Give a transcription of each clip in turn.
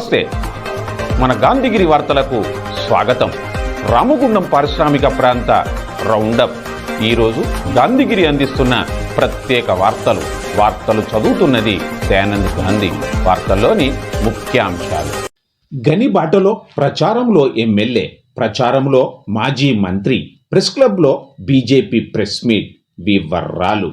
నమస్తే. మన గాంధీగిరి వార్తలకు స్వాగతం. రామగుండం పారిశ్రామిక ప్రాంత రౌండప్. ఈరోజు గాంధీగిరి అందిస్తున్న ప్రత్యేక వార్తలు. వార్తలు చదువుతున్నది దయానంద్ గాంధీ. వార్తల్లోని ముఖ్యాంశాలు. గని బాటలో ప్రచారంలో ఎమ్మెల్యే ప్రచారంలో మాజీ మంత్రి ప్రెస్ క్లబ్లో బీజేపీ ప్రెస్ మీట్ వివర్రాలు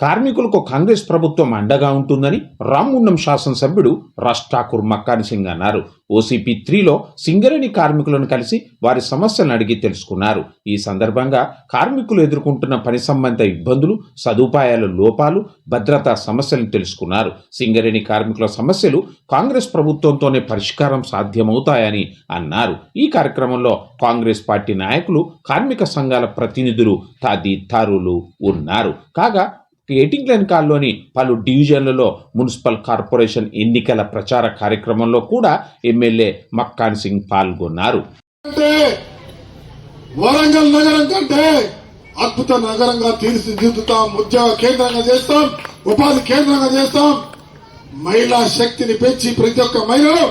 కార్మికులకు కాంగ్రెస్ ప్రభుత్వం అండగా ఉంటుందని రామ్గుండం శాసనసభ్యుడు రాజ్ ఠాకూర్ మక్కాని సింగ్ అన్నారు. ఓసీపీ త్రీలో సింగరేణి కార్మికులను కలిసి వారి సమస్యలను అడిగి తెలుసుకున్నారు. ఈ సందర్భంగా కార్మికులు ఎదుర్కొంటున్న పని సంబంధ ఇబ్బందులు సదుపాయాల లోపాలు భద్రతా సమస్యలను తెలుసుకున్నారు. సింగరేణి కార్మికుల సమస్యలు కాంగ్రెస్ ప్రభుత్వంతోనే పరిష్కారం సాధ్యమవుతాయని అన్నారు. ఈ కార్యక్రమంలో కాంగ్రెస్ పార్టీ నాయకులు కార్మిక సంఘాల ప్రతినిధులు తదితరులు ఉన్నారు. కాగా ఎయిటింగ్ లైన్ కాల్లోని పలు డివిజన్లలో మున్సిపల్ కార్పొరేషన్ ఎన్నికల ప్రచార కార్యక్రమంలో కూడా ఎమ్మెల్యే మక్కాన్ సింగ్ పాల్గొన్నారు. వరంగల్ నగరం కంటే అద్భుత నగరంగా తీర్చిదిద్దుతాం ఉద్యోగ కేంద్రంగా చేస్తాం ఉపాధి కేంద్రంగా చేస్తాం. మహిళా శక్తిని పెంచి ప్రతి ఒక్క మహిళను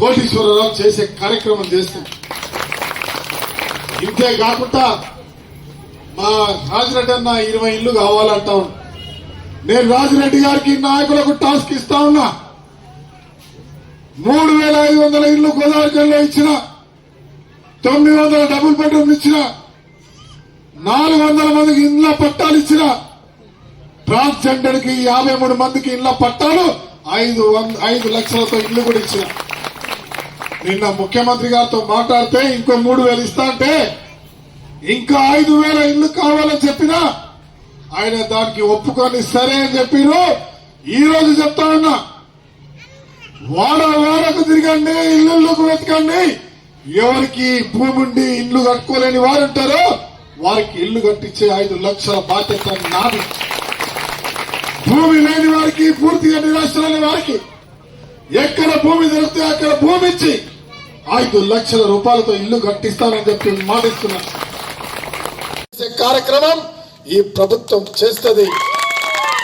కోటీశ్వరరావు చేసే కార్యక్రమం చేస్తాం. ఇంతే కాకుండా మా రాజిరెడ్డి అన్న ఇరవై ఇల్లు కావాలంటా. నేను రాజిరెడ్డి గారికి నాయకులకు టాస్క్ ఇస్తా ఉన్నా. మూడు వేల ఐదు వందల ఇల్లు గోదావరిలో ఇచ్చిన తొమ్మిది వందల డబుల్ బెడ్రూమ్ ఇచ్చిన నాలుగు వందల మందికి ఇండ్ల పట్టాలు ఇచ్చిన ట్రాన్స్జెండర్కి యాభై మూడు మందికి ఇండ్ల పట్టాలు ఐదు వంద ఐదు లక్షలతో ఇల్లు కూడా ఇచ్చిన. నిన్న ముఖ్యమంత్రి గారితో మాట్లాడితే ఇంకో మూడు వేలు ఇస్తా అంటే ఇంకా ఐదు వేల ఇల్లు కావాలని చెప్పినా ఆయన దానికి ఒప్పుకొని సరే అని చెప్పిరు. ఈ రోజు చెప్తా ఉన్నా. వాడ వాడకు తిరగండి ఇల్లుకు వెతకండి. ఎవరికి భూమి ఉండి ఇల్లు కట్టుకోలేని వారు ఉంటారో వారికి ఇల్లు కట్టించే ఐదు లక్షల బాధ్యత నాది. భూమి లేని వారికి పూర్తిగా నిరాశలేని వారికి ఎక్కడ భూమి దొరికితే అక్కడ భూమి ఇచ్చి ఐదు లక్షల రూపాయలతో ఇల్లు కట్టిస్తానని చెప్పి మాటిస్తున్నా. కార్యక్రమం ఈ ప్రభుత్వం చేస్తుంది.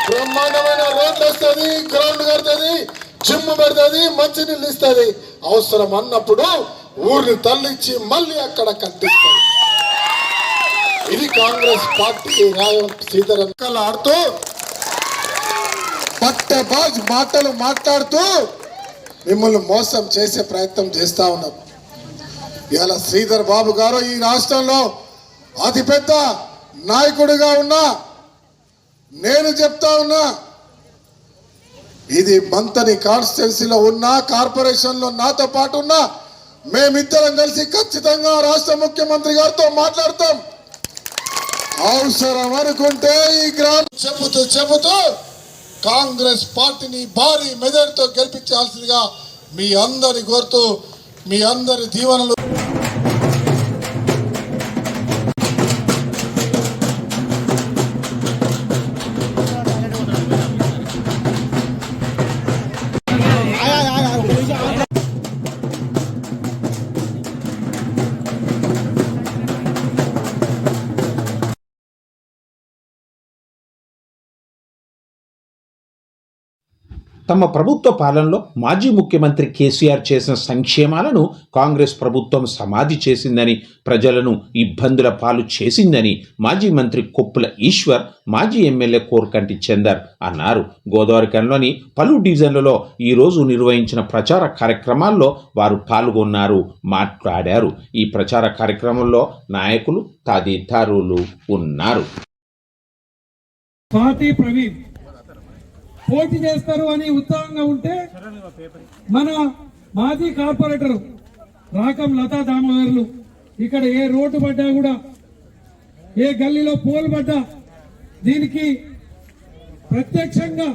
బ్రహ్మాండమైన రోడ్లు వస్తుంది గ్రౌండ్ కడుతుంది జిమ్ పెడుతుంది మంచినీళ్ళు ఇస్తుంది. అవసరం అన్నప్పుడు ఊరిని తల్లించి మళ్ళీ అక్కడ కట్టిస్తుంది ఇది కాంగ్రెస్ పార్టీ రాయం సీతారాం ఆడుతూ పట్టబాజ్ మాటలు మాట్లాడుతూ మిమ్మల్ని మోసం చేసే ప్రయత్నం చేస్తా ఉన్నారు ఇవాళ శ్రీధర్ బాబు గారు ఈ రాష్ట్రంలో అతిపెద్ద నాయకుడిగా ఉన్నా నేను చెప్తా ఉన్నా ఇది మంతని కాన్స్టిట్యున్సీలో ఉన్న కార్పొరేషన్లో నాతో పాటు ఉన్నా మేమిద్దరం కలిసి ఖచ్చితంగా రాష్ట్ర ముఖ్యమంత్రి గారితో మాట్లాడతాం. అవసరం అనుకుంటే ఈ గ్రామం చెబుతూ చెబుతూ కాంగ్రెస్ పార్టీని భారీ మెజార్టీతో గెలిపించాల్సిందిగా మీ అందరి కోరుతూ మీ అందరి దీవెనలు తమ ప్రభుత్వ పాలనలో మాజీ ముఖ్యమంత్రి కేసీఆర్ చేసిన సంక్షేమాలను కాంగ్రెస్ ప్రభుత్వం సమాధి చేసిందని ప్రజలను ఇబ్బందుల పాలు చేసిందని మాజీ మంత్రి కొప్పుల ఈశ్వర్ మాజీ ఎమ్మెల్యే కోర్కంటి చందర్ అన్నారు. గోదావరికంలోని పలు డివిజన్లలో ఈరోజు నిర్వహించిన ప్రచార కార్యక్రమాల్లో వారు పాల్గొన్నారు మాట్లాడారు. ఈ ప్రచార కార్యక్రమంలో నాయకులు తదితరులు ఉన్నారు. స్వాతి ప్రవీణ్ పోటీ చేస్తారు అని ఉత్సాహంగా ఉంటే మన మాజీ కార్పొరేటర్ రాకం లతా దామోదర్లు ఇక్కడ ఏ రోడ్డు పడ్డా కూడా ఏ గల్లీలో పోల్ పడ్డా దీనికి ప్రత్యక్షంగా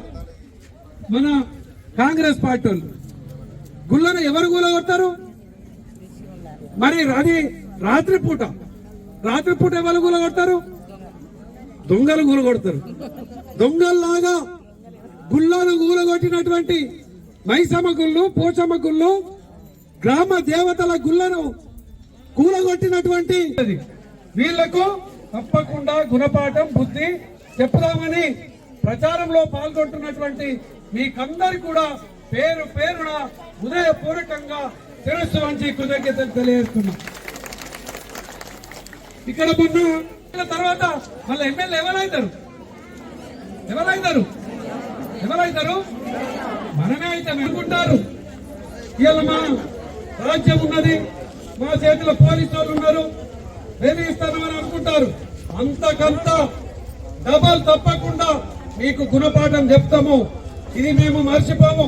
మన కాంగ్రెస్ పార్టీ వాళ్ళు. గుళ్ళను ఎవరు కూలగొడతారు? మరి అది రాత్రిపూట. రాత్రిపూట ఎవరు కూలగొడతారు? దొంగలు కూలగొడతారు. దొంగల్లాగా గుళ్ళను ఊరగొట్టినటువంటి మైసమ్మ గుళ్ళు పోచమ్మ గుళ్ళు గ్రామ దేవతల గుళ్ళను కూలగొట్టినటువంటి వీళ్ళకు తప్పకుండా గుణపాఠం బుద్ధి చెప్పుదామని ప్రచారంలో పాల్గొంటున్నటువంటి మీకందరు కూడా పేరు పేరున ఉదయపూర్వకంగా తెలుసు వంచి కృతజ్ఞతలు తెలియజేస్తున్నా. ఇక్కడ మొన్న తర్వాత మళ్ళీ ఎమ్మెల్యే ఎవరైతారు? ఎవరైతారు? ఎవరైతారు? మనమే అయితే అనుకుంటారు ఇవాళ మా రాజ్యం ఉన్నది మా చేతిలో పోలీసు వాళ్ళు ఉన్నారు. బెదిరిస్తామని అనుకుంటారు. అంతకంత డబల్ తప్పకుండా మీకు గుణపాఠం చెప్తాము. ఇది మేము మర్చిపోము.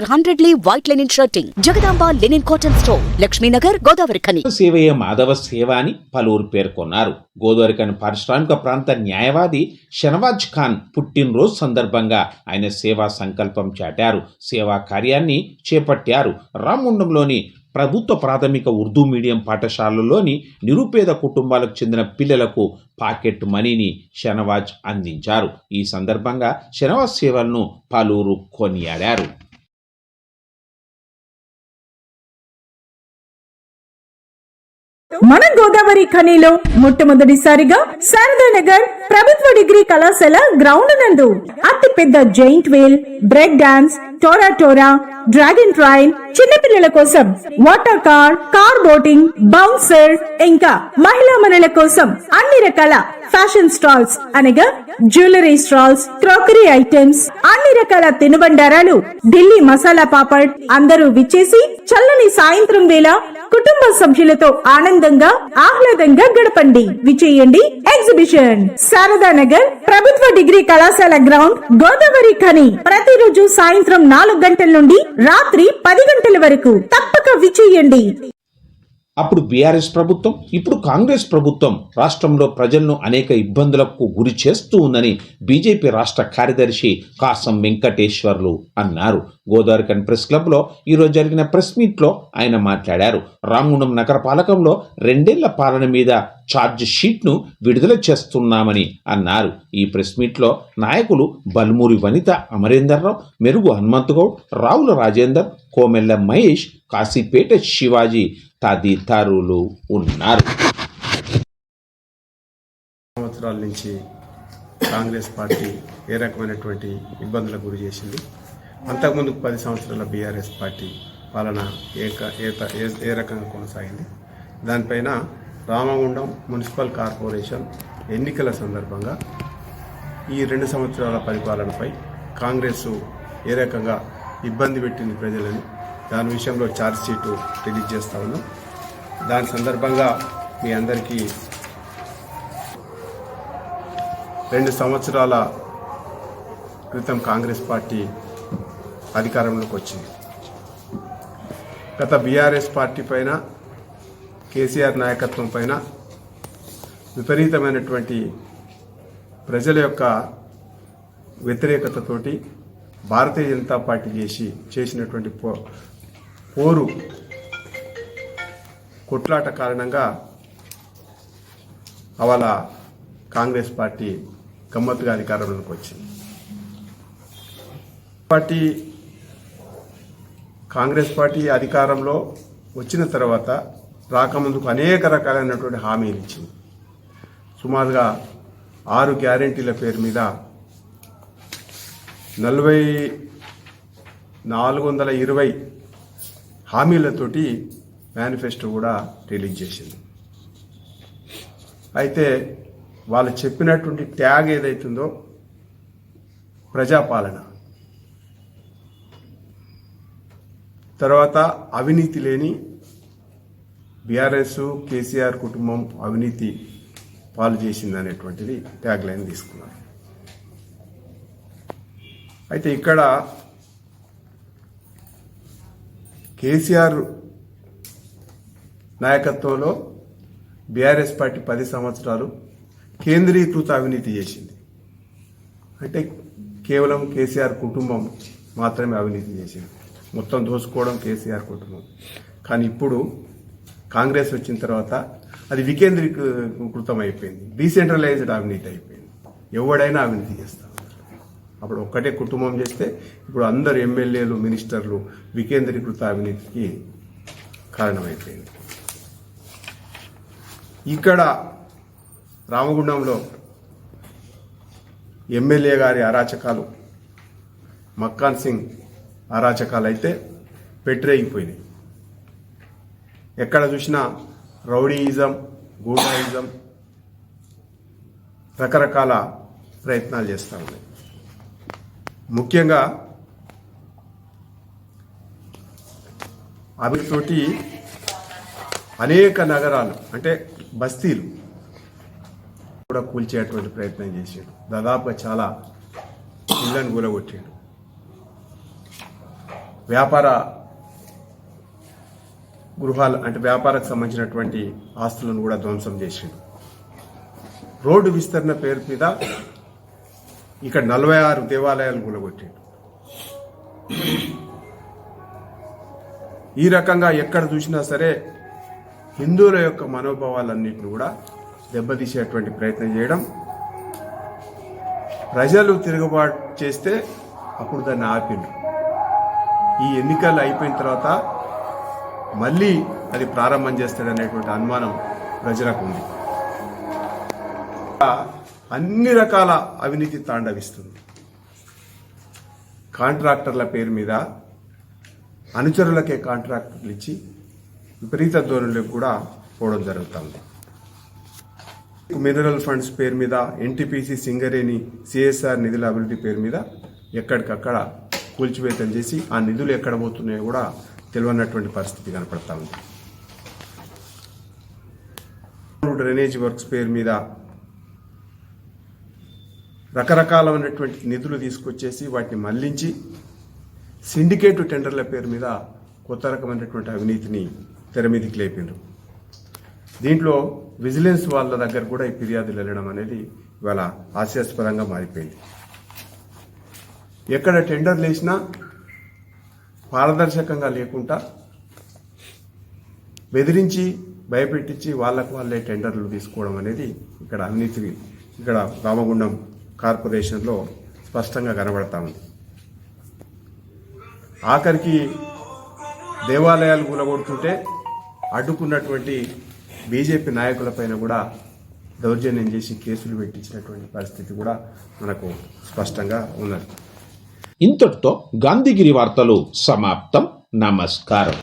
హండ్రెడ్లీ white linen shirting. Jagadamba linen cotton store Lakshminagar Godavari Khani. సేవయే మాధవ సేవ అని పలువురు పేర్కొన్నారు. గోదావరికని పారిశ్రామిక ప్రాంత న్యాయవాది షనవాజ్ ఖాన్ పుట్టినరోజు సందర్భంగా ఆయన సేవా సంకల్పం చాటారు. సేవా కార్యాన్ని చేపట్టారు. రామగుండంలోని ప్రభుత్వ ప్రాథమిక ఉర్దూ మీడియం పాఠశాలలోని నిరుపేద కుటుంబాలకు చెందిన పిల్లలకు పాకెట్ మనీని షనవాజ్ అందించారు. ఈ సందర్భంగా షనవాజ్ సేవలను పలువురు కొనియాడారు. మన గోదావరి ఖనిలో మొట్టమొదటిసారిగా శారదానగర్ ప్రభుత్వ డిగ్రీ కళాశాల గ్రౌండ్ నందు అతి పెద్ద giant wheel break dance tora tora dragon train చిన్నపిల్లల కోసం water car car boating bouncer ఇంకా మహిళా మనుల కోసం అన్ని రకాల ఫ్యాషన్ స్టాల్స్ అనగా జ్యువెలరీ స్టాల్స్ క్రోకరీ ఐటమ్స్ అన్ని రకాల తినుబండారాలు ఢిల్లీ మసాలా పాపడ్ అందరూ విచ్చేసి చల్లని సాయంత్రం వేళ కుటుంబ సభ్యులతో ఆనందంగా ఆహ్లాదంగా గడపండి. విచేయండి ఎగ్జిబిషన్ శారదా నగర్ ప్రభుత్వ డిగ్రీ కళాశాల గ్రౌండ్ గోదావరి ఖని. ప్రతిరోజు సాయంత్రం నాలుగు గంటల నుండి రాత్రి పది గంటల వరకు తప్పక విచేయండి అప్పుడు బీఆర్ఎస్ ప్రభుత్వం ఇప్పుడు కాంగ్రెస్ ప్రభుత్వం రాష్ట్రంలో ప్రజలను అనేక ఇబ్బందులకు గురి చేస్తూ ఉందని బీజేపీ రాష్ట్ర కార్యదర్శి కాసం వెంకటేశ్వర్లు అన్నారు. గోదావరికన్ ప్రెస్ క్లబ్లో ఈరోజు జరిగిన ప్రెస్ మీట్లో ఆయన మాట్లాడారు. రామగుండం నగర పాలకంలో రెండేళ్ళ పాలన మీద ఛార్జ్ షీట్ను విడుదల చేస్తున్నామని అన్నారు. ఈ ప్రెస్ మీట్లో నాయకులు బల్మూరి వనిత అమరేందర్రావు మెరుగు హనుమంతగౌడ్ రావుల రాజేందర్ కోమెల్ల మహేష్ కాశీపేట శివాజీ తదితరులు ఉన్నారు. సంవత్సరాల నుంచి కాంగ్రెస్ పార్టీ ఏ రకమైనటువంటి ఇబ్బందులకు గురి చేసింది? అంతకుముందు పది సంవత్సరాల బీఆర్ఎస్ పార్టీ పాలన ఏ ఏత ఏ ఏ- ఏ రకంగా కొనసాగింది? దానిపైన రామగుండం మున్సిపల్ కార్పొరేషన్ ఎన్నికల సందర్భంగా ఈ రెండు సంవత్సరాల పరిపాలనపై కాంగ్రెస్ ఏ రకంగా ఇబ్బంది పెట్టింది ప్రజలని? దాని విషయంలో ఛార్జ్ షీటు రిలీజ్ చేస్తా ఉన్నాం. దాని సందర్భంగా మీ అందరికీ రెండు సంవత్సరాల క్రితం కాంగ్రెస్ పార్టీ అధికారంలోకి వచ్చింది. గత బీఆర్ఎస్ పార్టీ పైన కేసీఆర్ నాయకత్వం పైన విపరీతమైనటువంటి ప్రజల యొక్క వ్యతిరేకతతోటి భారతీయ జనతా పార్టీ చేసి చేసినటువంటి పో పోరు కొట్లాట కారణంగా అవాళ కాంగ్రెస్ పార్టీ గమ్మత్తుగా అధికారంలోకి వచ్చింది. పార్టీ కాంగ్రెస్ పార్టీ అధికారంలో వచ్చిన తర్వాత రాకముందుకు అనేక రకాలైనటువంటి హామీలు ఇచ్చింది. సుమారుగా ఆరు గ్యారెంటీల పేరు మీద నలభై నాలుగు వందల ఇరవై హామీలతోటి మేనిఫెస్టో కూడా రిలీజ్ చేసింది. అయితే వాళ్ళు చెప్పినటువంటి ట్యాగ్ ఏదైతుందో ప్రజాపాలన. తర్వాత అవినీతి లేని బీఆర్ఎస్ కేసీఆర్ కుటుంబం అవినీతి పాలు చేసింది అనేటువంటిది ట్యాగ్ లైన్ తీసుకున్నారు. అయితే ఇక్కడ కేసీఆర్ నాయకత్వంలో బీఆర్ఎస్ పార్టీ పది సంవత్సరాలు కేంద్రీకృత అవినీతి చేసింది. అంటే కేవలం కేసీఆర్ కుటుంబం మాత్రమే అవినీతి చేసింది. మొత్తం దోసుకోవడం కేసీఆర్ కుటుంబం. కానీ ఇప్పుడు కాంగ్రెస్ వచ్చిన తర్వాత అది వికేంద్రీకృతం అయిపోయింది డీసెంట్రలైజ్డ్ అవినీతి అయిపోయింది. ఎవడైనా అవినీతి చేస్తా అప్పుడు ఒక్కటే కుటుంబం చేస్తే ఇప్పుడు అందరు ఎమ్మెల్యేలు మినిస్టర్లు వికేంద్రీకృత అవినీతికి కారణమైపోయింది. ఇక్కడ రామగుండంలో ఎమ్మెల్యే గారి అరాచకాలు మక్కాన్ సింగ్ అరాచకాలు అయితే పెట్టరేగిపోయినాయి. ఎక్కడ చూసినా రౌడీయిజం గూడాయిజం రకరకాల ప్రయత్నాలు చేస్తూ ఉన్నాయి. ముఖ్యంగా అవితోటి అనేక నగరాలు అంటే బస్తీలు కూడా కూల్చేటువంటి ప్రయత్నం చేశాడు దాదాపుగా చాలా ఇళ్ళను కూలగొట్టాడు. వ్యాపార గృహాలు అంటే వ్యాపారకు సంబంధించినటువంటి ఆస్తులను కూడా ధ్వంసం చేసిండు. రోడ్డు విస్తరణ పేరు మీద ఇక్కడ నలభై ఆరు దేవాలయాలు కూలగొట్టాడు. ఈ రకంగా ఎక్కడ చూసినా సరే హిందువుల యొక్క మనోభావాలన్నింటిని కూడా దెబ్బతీసేటువంటి ప్రయత్నం చేయడం ప్రజలు తిరుగుబాటు చేస్తే అప్పుడు దాన్ని ఆపిండ్రు. ఈ ఎన్నికలు అయిపోయిన తర్వాత మళ్ళీ అది ప్రారంభం చేస్తాడనేటువంటి అనుమానం ప్రజలకు ఉంది. అన్ని రకాల అవినీతి తాండవిస్తుంది. కాంట్రాక్టర్ల పేరు మీద అనుచరులకే కాంట్రాక్టర్లు ఇచ్చి విపరీత ధోరణులకు కూడా పోవడం జరుగుతుంది. మినరల్ ఫండ్స్ పేరు మీద ఎన్టీపీసీ సింగరేణి సిఎస్ఆర్ నిధుల అభివృద్ధి పేరు మీద ఎక్కడికక్కడ కూల్చివేతం చేసి ఆ నిధులు ఎక్కడ పోతున్నాయో కూడా తెలియనటువంటి పరిస్థితి కనపడతా ఉంది. డ్రైనేజ్ వర్క్స్ పేరు మీద రకరకాలమైనటువంటి నిధులు తీసుకొచ్చేసి వాటిని మళ్ళించి సిండికేట్ టెండర్ల పేరు మీద కొత్త రకమైనటువంటి అవినీతిని తెర మీదకి లేపిండ్రు. దీంట్లో విజిలెన్స్ వాళ్ళ దగ్గర కూడా ఈ ఫిర్యాదులు వెళ్ళడం అనేది ఇవాళ హాస్యాస్పదంగా మారిపోయింది. ఎక్కడ టెండర్లు వేసినా పారదర్శకంగా లేకుండా బెదిరించి భయపెట్టించి వాళ్ళకు వాళ్ళే టెండర్లు తీసుకోవడం అనేది ఇక్కడ అవినీతి ఇక్కడ రామగుండం కార్పొరేషన్లో స్పష్టంగా కనబడతా ఉంది. ఆఖరికి దేవాలయాలు కూలగొడుతుంటే అడ్డుకున్నటువంటి బీజేపీ నాయకులపైన కూడా దౌర్జన్యం చేసి కేసులు పెట్టించినటువంటి పరిస్థితి కూడా మనకు స్పష్టంగా ఉన్నది. ఇంతటితో గాంధీగిరి వార్తలు సమాప్తం. నమస్కారం.